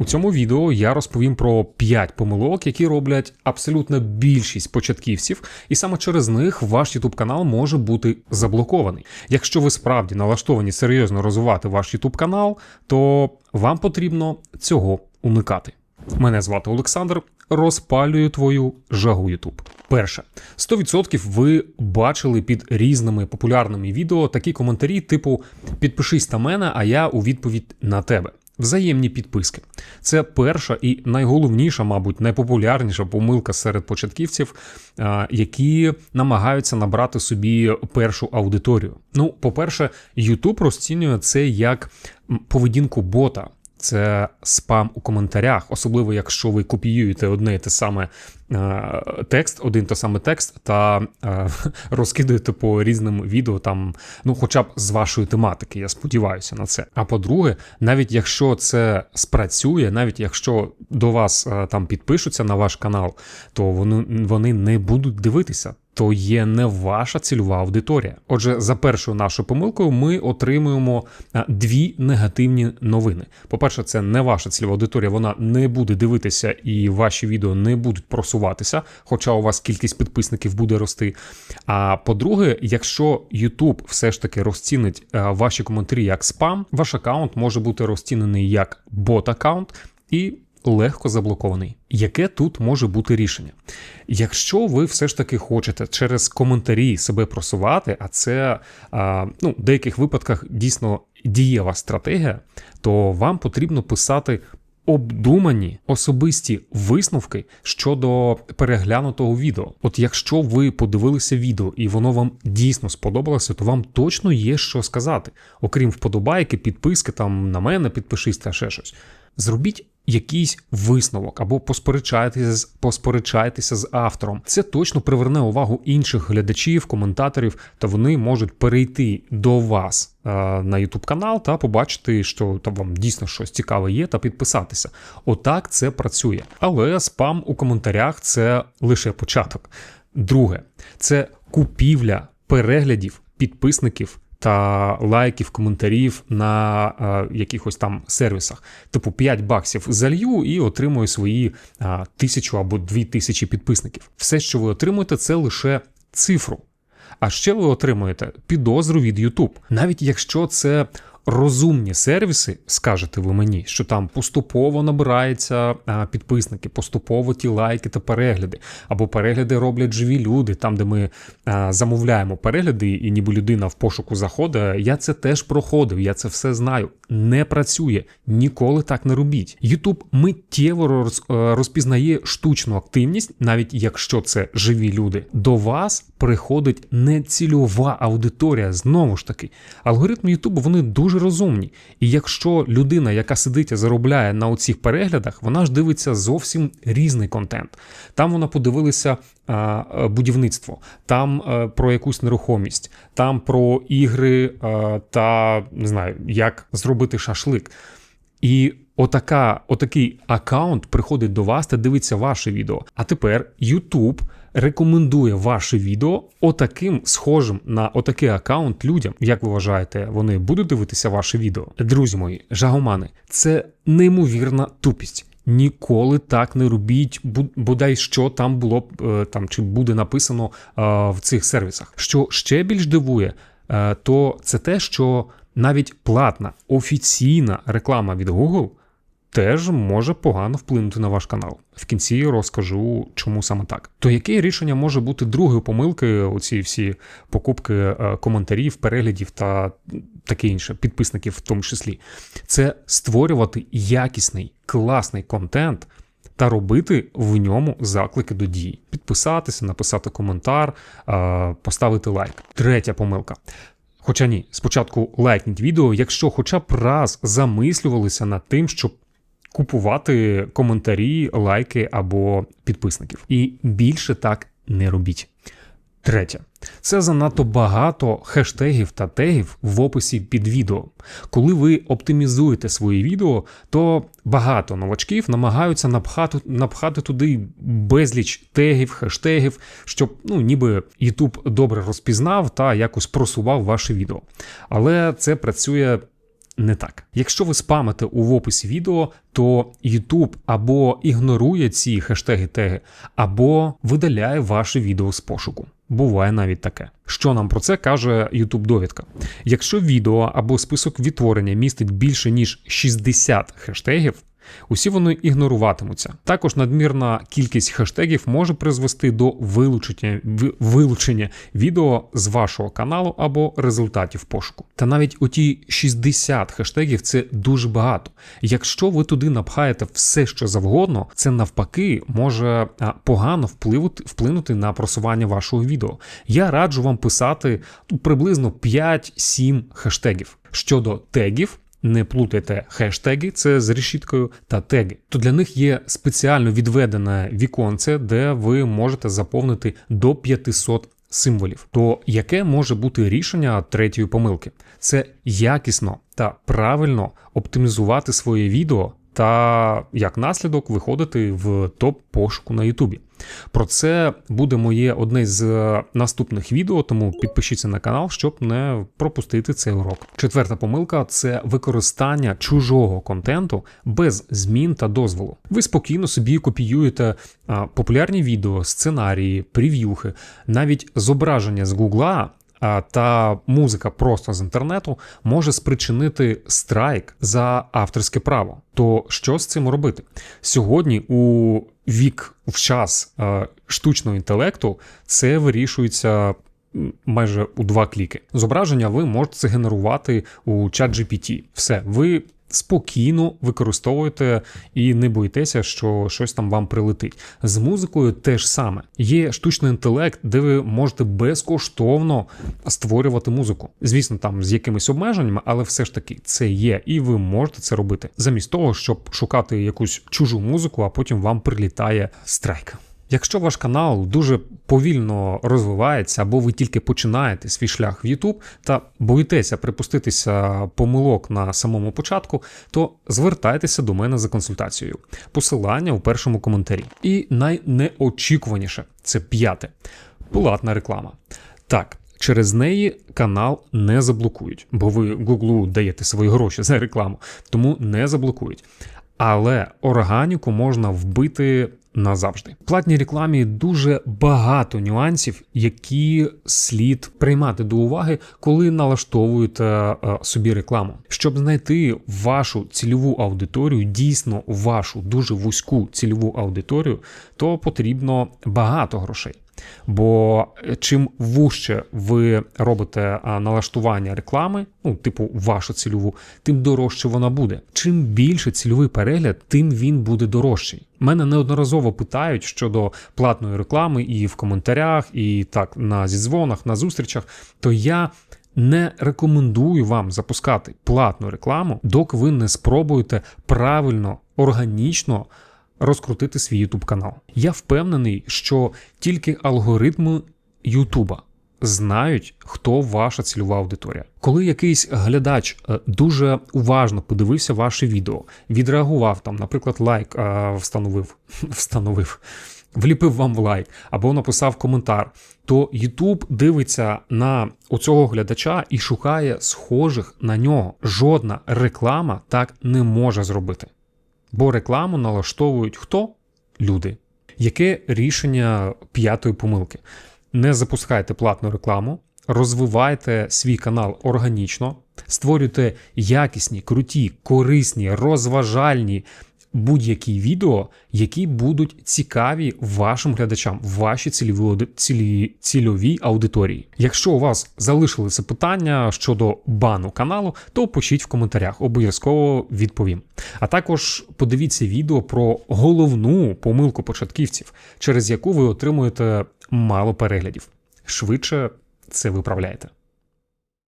У цьому відео я розповім про 5 помилок, які роблять абсолютно більшість початківців, і саме через них ваш YouTube канал може бути заблокований. Якщо ви справді налаштовані серйозно розвивати ваш YouTube канал, то вам потрібно цього уникати. Мене звати Олександр. Розпалюю твою жагу YouTube. Перше, 100% ви бачили під різними популярними відео такі коментарі, типу Підпишись на мене, а я у відповідь на тебе. Взаємні підписки. Це перша і найголовніша, мабуть, найпопулярніша помилка серед початківців, які намагаються набрати собі першу аудиторію. Ну, по-перше, YouTube розцінює це як поведінку бота. Це спам у коментарях, особливо якщо ви копіюєте одне і те саме е, текст, один той самий текст, та е, розкидуєте по різним відео, там, ну, хоча б з вашої тематики, я сподіваюся на це. А по-друге, навіть якщо це спрацює, навіть якщо до вас е, там підпишуться на ваш канал, то вони, вони не будуть дивитися. То є не ваша цільова аудиторія. Отже, за першою нашою помилкою ми отримуємо дві негативні новини. По-перше, це не ваша цільова аудиторія, вона не буде дивитися і ваші відео не будуть просуватися, хоча у вас кількість підписників буде рости. А по-друге, якщо YouTube все ж таки розцінить ваші коментарі як спам, ваш аккаунт може бути розцінений як бот-аккаунт і легко заблокований. Яке тут може бути рішення? Якщо ви все ж таки хочете через коментарі себе просувати, а це а, ну, в деяких випадках дійсно дієва стратегія, то вам потрібно писати. Обдумані особисті висновки щодо переглянутого відео. От якщо ви подивилися відео і воно вам дійсно сподобалося, то вам точно є що сказати. Окрім вподобайки, підписки там на мене, підпишись та ще щось. Зробіть якийсь висновок або посперечайтеся, посперечайтеся з автором. Це точно приверне увагу інших глядачів, коментаторів, та вони можуть перейти до вас е, на YouTube канал та побачити, що там вам дійсно щось цікаве є, та підписатися. Отак це працює. Але спам у коментарях це лише початок. Друге, це купівля переглядів, підписників та лайків, коментарів на е, якихось там сервісах. Типу 5 баксів залью і отримую свої е, тисячу або дві тисячі підписників. Все, що ви отримуєте, це лише цифру. А ще ви отримуєте підозру від YouTube. Навіть якщо це розумні сервіси, скажете ви мені, що там поступово набирається підписники, поступово ті лайки та перегляди, або перегляди роблять живі люди, там, де ми замовляємо перегляди, і ніби людина в пошуку заходить. Я це теж проходив, я це все знаю. Не працює. Ніколи так не робіть. YouTube миттєво е, розпізнає штучну активність, навіть якщо це живі люди. До вас приходить нецільова аудиторія. Знову ж таки, алгоритми YouTube вони дуже розумні. І якщо людина, яка сидить і заробляє на оцих переглядах, вона ж дивиться зовсім різний контент. Там вона подивилася а, будівництво, там а, про якусь нерухомість, там про ігри а, та не знаю, як зробити шашлик. І отака, отакий аккаунт приходить до вас та дивиться ваше відео. А тепер YouTube рекомендує ваше відео отаким схожим на отакий аккаунт людям. Як ви вважаєте, вони будуть дивитися ваше відео? Друзі мої, жагомани, це неймовірна тупість. Ніколи так не робіть, бодай що там було б е, там чи буде написано е, в цих сервісах. Що ще більш дивує, е, то це те, що навіть платна офіційна реклама від Google теж може погано вплинути на ваш канал. В кінці розкажу, чому саме так. То яке рішення може бути другою помилки, оці всі покупки е, коментарів, переглядів та таке інше, підписників в тому числі? Це створювати якісний, класний контент. Та робити в ньому заклики до дії, підписатися, написати коментар, е, поставити лайк. Третя помилка. Хоча ні, спочатку лайкніть відео, якщо хоча б раз замислювалися над тим, щоб купувати коментарі, лайки або підписників. І більше так не робіть. Третє. Це занадто багато хештегів та тегів в описі під відео. Коли ви оптимізуєте свої відео, то багато новачків намагаються напхати, напхати туди безліч тегів, хештегів, щоб ну, ніби YouTube добре розпізнав та якось просував ваше відео. Але це працює не так. Якщо ви спамите у описі відео, то YouTube або ігнорує ці хештеги теги, або видаляє ваше відео з пошуку. Буває навіть таке. Що нам про це каже YouTube довідка? Якщо відео або список відтворення містить більше ніж 60 хештегів, усі вони ігноруватимуться. Також надмірна кількість хештегів може призвести до вилучення вилучення відео з вашого каналу або результатів пошуку. Та навіть оті 60 хештегів це дуже багато. Якщо ви туди напхаєте все, що завгодно, це навпаки може погано вплинути на просування вашого відео. Я раджу вам писати ну, приблизно 5-7 хештегів. Щодо тегів, не плутайте хештеги, це з решіткою та теги. То для них є спеціально відведене віконце, де ви можете заповнити до 500 символів. То яке може бути рішення третьої помилки? Це якісно та правильно оптимізувати своє відео та як наслідок виходити в топ пошуку на Ютубі. Про це буде моє одне з е, наступних відео, тому підпишіться на канал, щоб не пропустити цей урок. Четверта помилка це використання чужого контенту без змін та дозволу. Ви спокійно собі копіюєте популярні відео, сценарії, прев'юхи, навіть зображення з Гугла. Та музика просто з інтернету може спричинити страйк за авторське право. То що з цим робити? Сьогодні у вік в час е, штучного інтелекту це вирішується майже у два кліки. Зображення ви можете генерувати у ChatGPT. Все, ви спокійно використовуєте і не боїтеся, що щось там вам прилетить. З музикою теж саме. Є штучний інтелект, де ви можете безкоштовно створювати музику. Звісно, там з якимись обмеженнями, але все ж таки це є, і ви можете це робити замість того, щоб шукати якусь чужу музику, а потім вам прилітає страйк. Якщо ваш канал дуже повільно розвивається, або ви тільки починаєте свій шлях в YouTube та боїтеся припуститися помилок на самому початку, то звертайтеся до мене за консультацією. Посилання у першому коментарі. І найнеочікуваніше це п'яте платна реклама. Так. Через неї канал не заблокують, бо ви Гуглу даєте свої гроші за рекламу, тому не заблокують. Але органіку можна вбити назавжди. В платній рекламі дуже багато нюансів, які слід приймати до уваги, коли налаштовуєте е, собі рекламу. Щоб знайти вашу цільову аудиторію, дійсно вашу дуже вузьку цільову аудиторію, то потрібно багато грошей. Бо е, чим вужче ви робите налаштування реклами, ну, типу вашу цільову, тим дорожче вона буде. Чим більше цільовий перегляд, тим він буде дорожчий. Мене неодноразово питають щодо платної реклами і в коментарях, і так на зідзвонах, на зустрічах. То я не рекомендую вам запускати платну рекламу, доки ви не спробуєте правильно, органічно розкрутити свій YouTube канал. Я впевнений, що тільки алгоритми Ютуба знають, хто ваша цільова аудиторія. Коли якийсь глядач е, дуже уважно подивився ваше відео, відреагував там, наприклад, лайк е, встановив, встановив. Вліпив вам в лайк або написав коментар, то YouTube дивиться на оцього глядача і шукає схожих на нього. Жодна реклама так не може зробити. Бо рекламу налаштовують хто? Люди. Яке рішення п'ятої помилки? Не запускайте платну рекламу, розвивайте свій канал органічно, створюйте якісні, круті, корисні, розважальні будь-які відео, які будуть цікаві вашим глядачам, вашій цільовій, цільовій аудиторії. Якщо у вас залишилися питання щодо бану каналу, то пишіть в коментарях, обов'язково відповім. А також подивіться відео про головну помилку початківців, через яку ви отримуєте мало переглядів. Швидше це виправляйте.